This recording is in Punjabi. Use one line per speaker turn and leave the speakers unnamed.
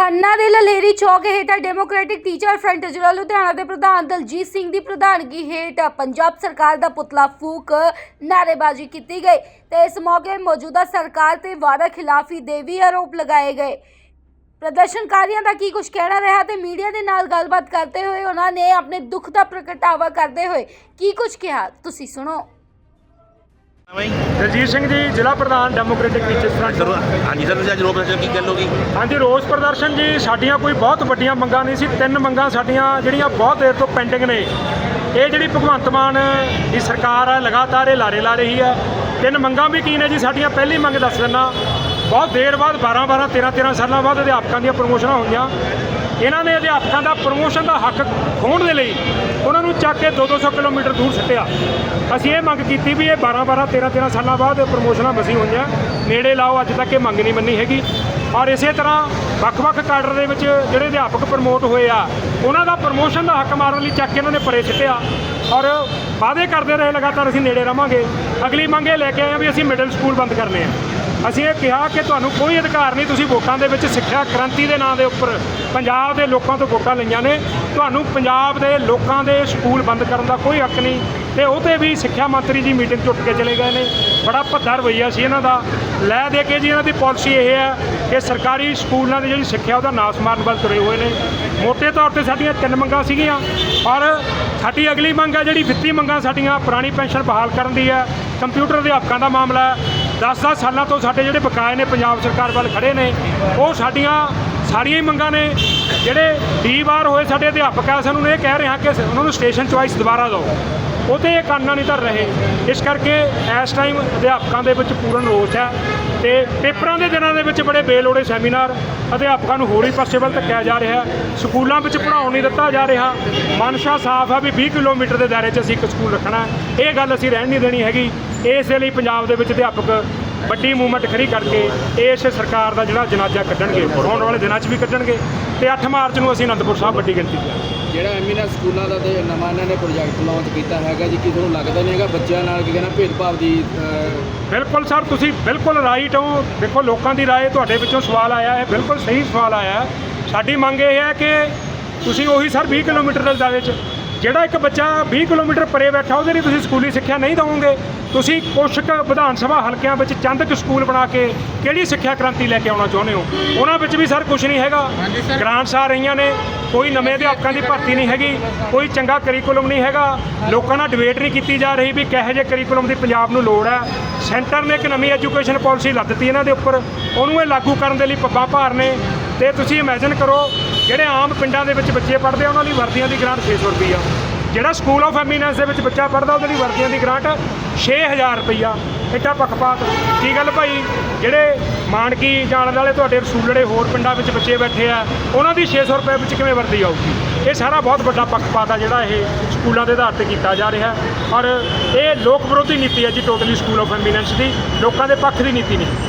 ਖੰਨਾ ਦੇ ਲਲੇਰੀ ਚੌਕ ਹੇਠ ਡੈਮੋਕ੍ਰੈਟਿਕ ਟੀਚਰ ਫਰੰਟ ਜ਼ਿਲ੍ਹਾ ਲੁਧਿਆਣਾ ਦੇ ਪ੍ਰਧਾਨ ਦਲਜੀਤ ਸਿੰਘ ਦੀ ਪ੍ਰਧਾਨਗੀ ਹੇਠ ਪੰਜਾਬ ਸਰਕਾਰ ਦਾ ਪੁਤਲਾ ਫੂਕ ਨਾਅਰੇਬਾਜ਼ੀ ਕੀਤੀ ਗਈ ਤੇ ਇਸ ਮੌਕੇ ਮੌਜੂਦਾ ਸਰਕਾਰ ਤੇ ਵਾਅਦਾ ਖਿਲਾਫੀ ਦੇ ਵੀ ਆਰੋਪ ਲਗਾਏ ਗਏ। ਪ੍ਰਦਰਸ਼ਨਕਾਰੀਆਂ ਦਾ ਕੀ ਕੁਝ ਕਹਿਣਾ ਰਿਹਾ ਤੇ ਮੀਡੀਆ ਦੇ ਨਾਲ ਗੱਲਬਾਤ ਕਰਦੇ ਹੋਏ ਉਹਨਾਂ ਨੇ ਆਪਣੇ ਦੁੱਖ ਦਾ ਪ੍ਰਗਟਾਵਾ ਕਰਦੇ ਹੋਏ ਕੀ ਕੁਝ ਕਿਹਾ? ਤੁਸੀਂ ਸੁਣੋ।
ਦਲਜੀਤ ਸਿੰਘ ਜੀ ਜ਼ਿਲ੍ਹਾ ਪ੍ਰਧਾਨ ਡੈਮੋਕ੍ਰੈਟਿਕ ਟੀਚਰਸ ਫਰੰਟ
ਹਾਂਜੀ ਸਰ ਤੁਸੀਂ ਅੱਜ ਰੋਕ ਰਹੇ ਕੀ ਗੱਲ ਹੋ ਗਈ
ਹਾਂਜੀ ਰੋਸ ਪ੍ਰਦਰਸ਼ਨ ਜੀ ਸਾਡੀਆਂ ਕੋਈ ਬਹੁਤ ਵੱਡੀਆਂ ਮੰਗਾਂ ਨਹੀਂ ਸੀ ਤਿੰਨ ਮੰਗਾਂ ਸਾਡੀਆਂ ਜਿਹੜੀਆਂ ਬਹੁਤ ਦੇਰ ਤੋਂ ਪੈਂਡਿੰਗ ਨੇ। ਇਹ ਜਿਹੜੀ ਭਗਵੰਤ ਮਾਨ ਦੀ ਸਰਕਾਰ ਹੈ ਲਗਾਤਾਰ ਇਹ ਲਾਰੇ ਲਾ ਰਹੀ ਹੈ ਤਿੰਨ ਮੰਗਾਂ ਵੀ ਕੀ ਨੇ ਜੀ ਸਾਡੀਆਂ ਪਹਿਲੀ ਮੰਗ ਦੱਸ ਦਿੰਨਾ ਬਹੁਤ ਦੇਰ ਬਾਅਦ 12 12 13 13 ਸਾਲਾਂ ਬਾਅਦ ਅਧਿਆਪਕਾਂ ਦੀਆਂ ਪ੍ਰਮੋਸ਼ਨਾਂ ਹੋਈਆਂ। ਇਹਨਾਂ ਨੇ ਅਧਿਆਪਕਾਂ ਦਾ ਪ੍ਰਮੋਸ਼ਨ ਦਾ ਹੱਕ ਖੋਹਣ ਦੇ ਲਈ ਉਹਨਾਂ ਨੂੰ ਚੱਕ ਕੇ 2-200 ਕਿਲੋਮੀਟਰ ਦੂਰ ਸਿੱਟਿਆ। ਅਸੀਂ ਇਹ ਮੰਗ ਕੀਤੀ ਵੀ ਇਹ 12-12 13-13 ਸਾਲਾਂ ਬਾਅਦ ਇਹ ਪ੍ਰਮੋਸ਼ਨਾਂ ਮਸੀਂ ਹੋਈਆਂ। ਨੇੜੇ ਲਾਓ, ਅੱਜ ਤੱਕ ਇਹ ਮੰਗ ਨਹੀਂ ਮੰਨੀ ਹੈਗੀ। ਔਰ ਇਸੇ ਤਰ੍ਹਾਂ ਵੱਖ-ਵੱਖ ਕਾਡਰ ਦੇ ਵਿੱਚ ਜਿਹੜੇ ਅਧਿਆਪਕ ਪ੍ਰਮੋਟ ਹੋਏ ਆ, ਉਹਨਾਂ ਦਾ ਪ੍ਰਮੋਸ਼ਨ ਦਾ ਹੱਕ ਮਾਰਨ ਲਈ ਚੱਕ ਕੇ ਇਹਨਾਂ ਨੇ ਪਰੇ ਸਿੱਟਿਆ। ਔਰ ਵਾਅਦੇ ਕਰਦੇ ਰਹੇ ਲਗਾਤਾਰ ਅਸੀਂ ਨੇੜੇ ਰਵਾਂਗੇ। ਅਗਲੀ ਮੰਗ ਇਹ ਲੈ ਕੇ ਆਏ ਆ ਵੀ ਅਸੀਂ ਮਿਡਲ ਸਕੂਲ ਬੰਦ ਕਰਨੇ ਆ। ਅਸੀਂ ਇਹ ਕਿਹਾ ਕਿ ਤੁਹਾਨੂੰ ਕੋਈ ਅਧਿਕਾਰ ਨਹੀਂ, ਤੁਸੀਂ ਵੋਟਾਂ ਦੇ ਵਿੱਚ ਸਿੱਖਿਆ ਕ੍ਰਾਂਤੀ ਦੇ ਨਾਂ ਦੇ ਉੱਪਰ ਪੰਜਾਬ ਦੇ ਲੋਕਾਂ ਤੋਂ ਵੋਟਾਂ ਲਈਆਂ ਨੇ। ਤੁਹਾਨੂੰ ਪੰਜਾਬ ਦੇ ਲੋਕਾਂ ਦੇ ਸਕੂਲ ਬੰਦ ਕਰਨ ਦਾ ਕੋਈ ਹੱਕ ਨਹੀਂ ਤੇ ਉਹ ਤੇ ਵੀ ਸਿੱਖਿਆ ਮੰਤਰੀ ਜੀ ਮੀਟਿੰਗ 'ਚ ਕੇ ਚਲੇ ਗਏ ਨੇ। ਬੜਾ ਭੱਦਾ ਰਵੱਈਆ ਸੀ ਇਹਨਾਂ ਦਾ। ਲੈ ਦੇ ਕੇ ਜੀ ਇਹਨਾਂ ਦੀ ਪਾਲਿਸੀ ਇਹ ਹੈ ਕਿ ਸਰਕਾਰੀ ਸਕੂਲਾਂ ਦੀ ਜਿਹੜੀ ਸਿੱਖਿਆ, ਉਹਦਾ ਨਾਸ ਮਾਰਨ ਵੱਲ ਤੁਰੇ ਹੋਏ ਨੇ। ਮੋਟੇ ਤੌਰ ਤੇ ਸਾਡੀਆਂ ਤਿੰਨ ਮੰਗਾਂ ਸੀਗੀਆਂ ਔਰ ਸਾਡੀ ਅਗਲੀ ਮੰਗ ਹੈ ਜਿਹੜੀ ਵਿੱਤੀ ਮੰਗਾਂ ਸਾਡੀਆਂ, ਪੁਰਾਣੀ ਪੈਨਸ਼ਨ ਬਹਾਲ ਕਰਨ ਦੀ ਹੈ। ਕੰਪਿਊਟਰ ਅਧਿਆਪਕਾਂ ਦਾ ਮਾਮਲਾ ਹੈ 10-10 ਸਾਲਾਂ ਤੋਂ ਸਾਡੇ ਜਿਹੜੇ ਬਕਾਏ ਨੇ ਪੰਜਾਬ ਸਰਕਾਰ ਵੱਲ ਖੜੇ ਨੇ ਉਹ ਸਾਡੀਆਂ ਸਾਰੀਆਂ ਹੀ ਮੰਗਾਂ ਨੇ। ਜਿਹੜੇ 20 ਵਾਰ ਹੋਏ ਸਾਡੇ ਅਧਿਆਪਕ ਆ ਸਾਨੂੰ ਇਹ ਕਹਿ ਰਹੇ ਹਾਂ ਕਿ ਉਹਨਾਂ ਨੂੰ ਸਟੇਸ਼ਨ ਚੁਆਇਸ ਦੁਬਾਰਾ ਦਿਓ। ਉਹ ਤੇ ਇਹ ਕੰਨਾਂ ਨਹੀਂ ਧਰ ਰਹੇ। ਇਸ ਕਰਕੇ ਇਸ ਟਾਈਮ ਅਧਿਆਪਕਾਂ ਦੇ ਵਿੱਚ ਪੂਰਨ ਰੋਸ ਹੈ ਤੇ ਪੇਪਰਾਂ ਦੇ ਦਿਨਾਂ ਦੇ ਵਿੱਚ ਬੜੇ ਬੇਲੋੜੇ ਸੈਮੀਨਾਰ ਅਧਿਆਪਕਾਂ ਨੂੰ ਹੋਰ ਹੀ ਪਾਸੇ ਵੱਲ ਧੱਕਿਆ ਜਾ ਰਿਹਾ ਸਕੂਲਾਂ ਵਿੱਚ ਪੜ੍ਹਾਉਣ ਨਹੀਂ ਦਿੱਤਾ ਜਾ ਰਿਹਾ। ਮਨਸ਼ਾ ਸਾਫ਼ ਹੈ ਵੀ 20 ਕਿਲੋਮੀਟਰ ਦੇ ਦਾਇਰੇ 'ਚ ਅਸੀਂ ਇੱਕ ਸਕੂਲ ਰੱਖਣਾ ਇਹ ਗੱਲ ਅਸੀਂ ਰਹਿਣ ਨਹੀਂ ਦੇਣੀ ਹੈਗੀ। ਇਸ ਦੇ ਲਈ ਪੰਜਾਬ ਦੇ ਵਿੱਚ ਅਧਿਆਪਕ ਵੱਡੀ ਮੂਵਮੈਂਟ ਖੜੀ ਕਰਕੇ ਇਸ ਸਰਕਾਰ ਦਾ ਜਿਹੜਾ ਜਨਾਜ਼ਾ ਕੱਢਣਗੇ ਆਉਣ ਵਾਲੇ ਦਿਨਾਂ 'ਚ ਵੀ ਕੱਢਣਗੇ ਤੇ 8 ਮਾਰਚ ਨੂੰ ਅਸੀਂ ਅਨੰਦਪੁਰ ਸਾਹਿਬ ਵੱਡੀ ਗਿਣਤੀ 'ਚ ਜਾਵਾਂਗੇ।
ਜਿਹੜਾ ਐਮਐਨਐਸ ਸਕੂਲਾਂ ਦਾ ਤੇ ਨਵਾਂ ਇਹਨਾਂ ਨੇ ਪ੍ਰੋਜੈਕਟ ਲਾਂਚ ਕੀਤਾ ਹੈਗਾ ਜੀ ਕਿ ਤੁਹਾਨੂੰ ਲੱਗਦਾ ਨਹੀਂ ਹੈਗਾ ਬੱਚਿਆਂ ਨਾਲ ਕੀ ਕਹਿੰਦਾ ਭੇਦਭਾਵ ਦੀ ਅਹ,
ਬਿਲਕੁਲ ਸਰ ਤੁਸੀਂ ਬਿਲਕੁਲ ਰਾਈਟ ਹੋ ਦੇਖੋ ਲੋਕਾਂ ਦੀ رائے ਤੁਹਾਡੇ ਵਿੱਚੋਂ ਸਵਾਲ ਆਇਆ ਹੈ ਬਿਲਕੁਲ ਸਹੀ ਸਵਾਲ ਆਇਆ ਹੈ ਸਾਡੀ ਮੰਗ ਇਹ ਹੈ ਕਿ ਤੁਸੀਂ ਉਹੀ ਸਰ 20 ਕਿਲੋਮੀਟਰ ਦੇ ਦਾਇਰੇ 'ਚ ਜਿਹੜਾ ਇੱਕ ਬੱਚਾ 20 ਕਿਲੋਮੀਟਰ ਪਰੇ ਬੈਠਾ ਉਹਦੇ ਲਈ ਤੁਸੀਂ ਸਕੂਲੀ ਸਿੱਖਿਆ ਨਹੀਂ ਦਵੋਗੇ। ਤੁਸੀਂ ਕੁਛ ਕੁ ਵਿਧਾਨ ਸਭਾ ਹਲਕਿਆਂ ਵਿੱਚ ਚੰਦ ਕੁ ਸਕੂਲ ਬਣਾ ਕੇ ਕਿਹੜੀ ਸਿੱਖਿਆ ਕ੍ਰਾਂਤੀ ਲੈ ਕੇ ਆਉਣਾ ਚਾਹੁੰਦੇ ਹੋ? ਉਹਨਾਂ ਵਿੱਚ ਵੀ ਸਰ ਕੁਝ ਨਹੀਂ ਹੈਗਾ। ਗ੍ਰਾਂਟਸ ਆ ਰਹੀਆਂ ਨੇ ਕੋਈ ਨਵੇਂ ਅਧਿਆਪਕਾਂ ਦੀ ਭਰਤੀ ਨਹੀਂ ਹੈਗੀ ਕੋਈ ਚੰਗਾ ਕਰਿਕੂਲਮ ਨਹੀਂ ਹੈਗਾ। ਲੋਕਾਂ ਨਾਲ ਡਿਬੇਟ ਨਹੀਂ ਕੀਤੀ ਜਾ ਰਹੀ ਵੀ ਕਿਹੋ ਜਿਹੇ ਕਰਿਕੂਲਮ ਦੀ ਪੰਜਾਬ ਨੂੰ ਲੋੜ ਹੈ। ਸੈਂਟਰ ਨੇ ਇੱਕ ਨਵੀਂ ਐਜੂਕੇਸ਼ਨ ਪਾਲਿਸੀ ਲੱਦ ਦਿੱਤੀ ਇਹਨਾਂ ਦੇ ਉੱਪਰ। ਉਹਨੂੰ ਇਹ ਲਾਗੂ ਕਰਨ ਦੇ ਲਈ ਪੱਬਾਂ ਭਾਰ ਨੇ ਤੇ ਤੁਸੀਂ ਇਮੇਜਿਨ ਕਰੋ ਜਿਹੜੇ ਆਮ ਪਿੰਡਾਂ ਦੇ ਵਿੱਚ ਬੱਚੇ ਪੜ੍ਹਦੇ ਆ, ਉਹਨਾਂ ਲਈ ਵਰਦੀਆਂ ਦੀ ਗ੍ਰਾਂਟ 600 ਰੁਪਈਆ। ਜਿਹੜਾ ਸਕੂਲ ਆਫ ਐਮੀਨੈਂਸ ਦੇ ਵਿੱਚ ਬੱਚਾ ਪੜ੍ਹਦਾ, ਉਹਦੇ ਲਈ ਵਰਦੀਆਂ ਦੀ ਗ੍ਰਾਂਟ 6000 ਰੁਪਈਆ। ਐਡਾ ਪੱਖਪਾਤ। ਕੀ ਗੱਲ ਭਾਈ? ਜਿਹੜੇ ਮਾਨਕੀ ਜਾਣ ਵਾਲੇ ਤੁਹਾਡੇ ਰਸੂਲੜੇ ਹੋਰ ਪਿੰਡਾਂ ਵਿੱਚ ਬੱਚੇ ਬੈਠੇ ਆ, ਉਹਨਾਂ ਦੀ 600 ਰੁਪਏ ਵਿੱਚ ਕਿਵੇਂ ਵਰਦੀ ਆਊਗੀ? ਇਹ ਸਾਰਾ ਬਹੁਤ ਵੱਡਾ ਪੱਖਪਾਤ ਆ ਜਿਹੜਾ ਇਹ ਸਕੂਲਾਂ ਦੇ ਆਧਾਰ ਤੇ ਕੀਤਾ ਜਾ ਰਿਹਾ। ਔਰ ਇਹ ਲੋਕ ਵਿਰੋਧੀ ਨੀਤੀ ਹੈ ਜੀ ਟੋਟਲੀ ਸਕੂਲ ਆਫ ਐਮੀਨੈਂਸ ਦੀ। ਲੋਕਾਂ ਦੇ ਪੱਖ ਦੀ ਨੀਤੀ ਨਹੀਂ।